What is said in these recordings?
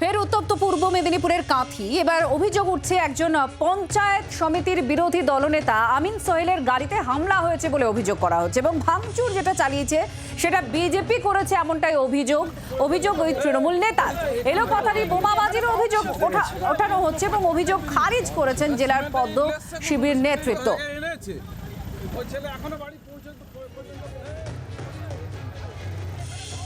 ফের উত্তপ্ত পূর্ব মেদিনীপুরের কাঁথি। এবার অভিযোগ উঠছে একজন পঞ্চায়েত সমিতির বিরোধী দলনেতা আমিন সোহেলের গাড়িতে হামলা হয়েছে বলে অভিযোগ করা হচ্ছে এবং ভাঙচুর যেটা চালিয়েছে, সেটা বিজেপি করেছে এমনটাই অভিযোগ। অভিযোগ ওই তৃণমূল নেতা। এলোপাথারি বোমাবাজির অভিযোগ ওঠা- ওঠানো হচ্ছে এবং অভিযোগ খারিজ করেছেন জেলার পদ্ম শিবির নেতৃত্ব।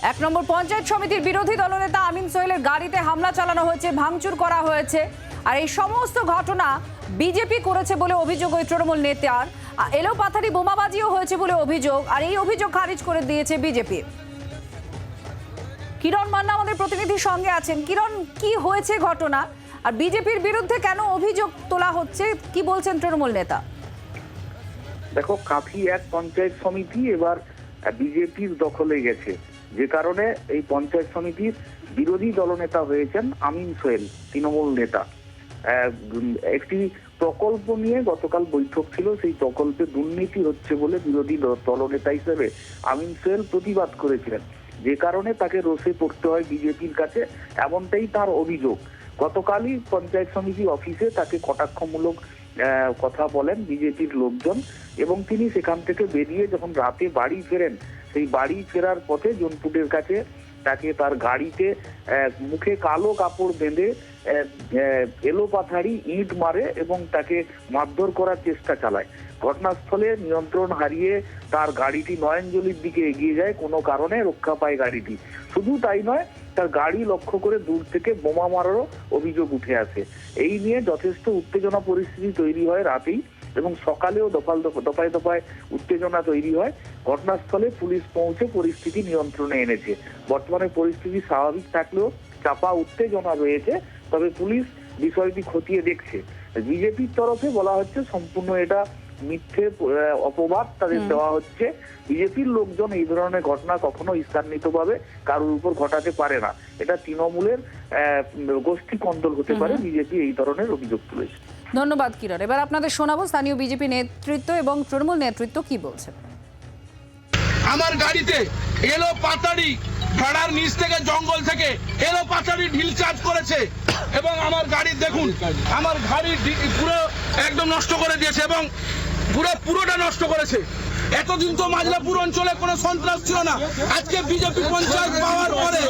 এক নম্বর পঞ্চায়েত সমিতির বিরোধী দলনেতা আমিন সোহেলের গাড়িতে হামলা চালানো হয়েছে, ভাঙচুর করা হয়েছে, আর এই সমস্ত ঘটনা বিজেপি করেছে বলে অভিযোগ ওই তৃণমূল নেতার। এলো পাথারি বোমাবাজিও হয়েছে বলে অভিযোগ, আর এই অভিযোগ খারিজ করে দিয়েছে বিজেপি। কিরণ মান্না আমাদের প্রতিনিধির সঙ্গে আছেন। কিরণ, কি হয়েছে ঘটনা? আর বিজেপির বিরুদ্ধে কেন অভিযোগ তোলা হচ্ছে? কি বলছেন তৃণমূল নেতা? দেখো কাফি এক পঞ্চায়েত সমিতি, এবার বিজেপির দখলে গেছে। যে কারণে এই পঞ্চায়েত সমিতির বিরোধী দলনেতা হয়েছেন আমিন সোহেল, তৃণমূল নেতা। একটি প্রকল্প নিয়ে গতকাল বৈঠক ছিল, সেই প্রকল্পে দুর্নীতি হচ্ছে বলে বিরোধী দলনেতা হিসেবে আমিন সোহেল প্রতিবাদ করেছিলেন। যে কারণে তাকে রোষে পড়তে হয় বিজেপির কাছে, এমনটাই তার অভিযোগ। গতকালই পঞ্চায়েত সমিতি অফিসে তাকে কটাক্ষমূলক কথা বলেন, বিজেপির লোকজন, এবং তিনি সেখান থেকে বেরিয়ে যখন রাতে বাড়ি ফেরেন, সেই বাড়ি ফেরার পথে জোনপুটের কাছে তাকে তার গাড়িতে মুখে কালো কাপড় বেঁধে আহ, আহ, এলো পাথারি ইট মারে এবং তাকে মারধর করার চেষ্টা চালায়। ঘটনাস্থলে নিয়ন্ত্রণ হারিয়ে তার গাড়িটি নয়নজলির দিকে এগিয়ে যায় কোনো কারণে রক্ষা পায় গাড়িটি। শুধু তাই নয় তার গাড়ি লক্ষ্য করে দূর থেকে বোমা মারারও অভিযোগ উঠে আসে। এই নিয়ে যথেষ্ট উত্তেজনা পরিস্থিতি তৈরি হয় রাতেই এবং সকালেও দফাল দফায় দফায় উত্তেজনা তৈরি হয়। ঘটনাস্থলে পুলিশ পৌঁছে পরিস্থিতি নিয়ন্ত্রণে এনেছে। বর্তমানে পরিস্থিতি স্বাভাবিক থাকলেও চাপা উত্তেজনা রয়েছে তবে পুলিশ বিষয়টি খতিয়ে দেখছে। বিজেপির তরফে বলা হচ্ছে সম্পূর্ণ এটা মিথ্যে অপবাদ তাদের দেওয়া হচ্ছে। বিজেপির লোকজন এই ধরনের ঘটনা কখনো স্থানিতভাবে কারোর উপর ঘটাতে পারে না। এটা তৃণমূলের আহ, গোষ্ঠী কন্দল হতে পারে। বিজেপি এই ধরনের অভিযোগ তুলেছে। ধন্যবাদ কিরণ। এবার আপনাদের শোনাবো স্থানীয় বিজেপি নেতৃত্ব এবং তৃণমূল নেতৃত্ব কি বলছে? আমার গাড়িতে এলো পাতাড়ি ভেড়ার নিচ থেকে জঙ্গল থেকে এলো পাতাড়ি ঢিল চার্জ করেছে। এবং আমার গাড়ি দেখুন, আমার গাড়ি পুরো একদম নষ্ট করে দিয়েছে এবং পুরো পুরোটা নষ্ট করেছে। এতদিন তো মাজলাপুর অঞ্চলে কোনো সন্ত্রাস ছিল না। আজকে বিজেপি পঞ্চায়েত পাওয়ার পরে,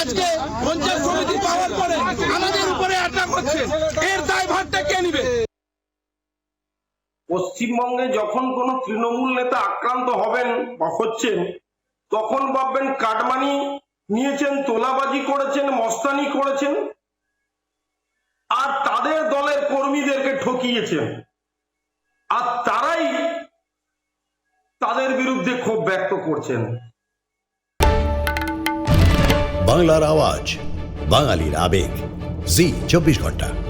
আজকে পঞ্চায়েত সমিতি পাওয়ার পরে আমাদের উপরে অ্যাটাক হচ্ছে। পশ্চিমবঙ্গে যখন কোন তৃণমূল নেতা আক্রান্ত হবেন বা হচ্ছেন, তখন ভাববেন কাটমানি নিয়েছেন, তোলাবাজি করেছেন, মস্তানি করেছেন, আর তাদের দলের কর্মীদেরকে ঠকিয়েছেন। আর তারাই তাদের বিরুদ্ধে ক্ষোভ ব্যক্ত করছেন। বাংলার আওয়াজ, বাঙালির আবেগ। জি, চব্বিশ ঘণ্টা।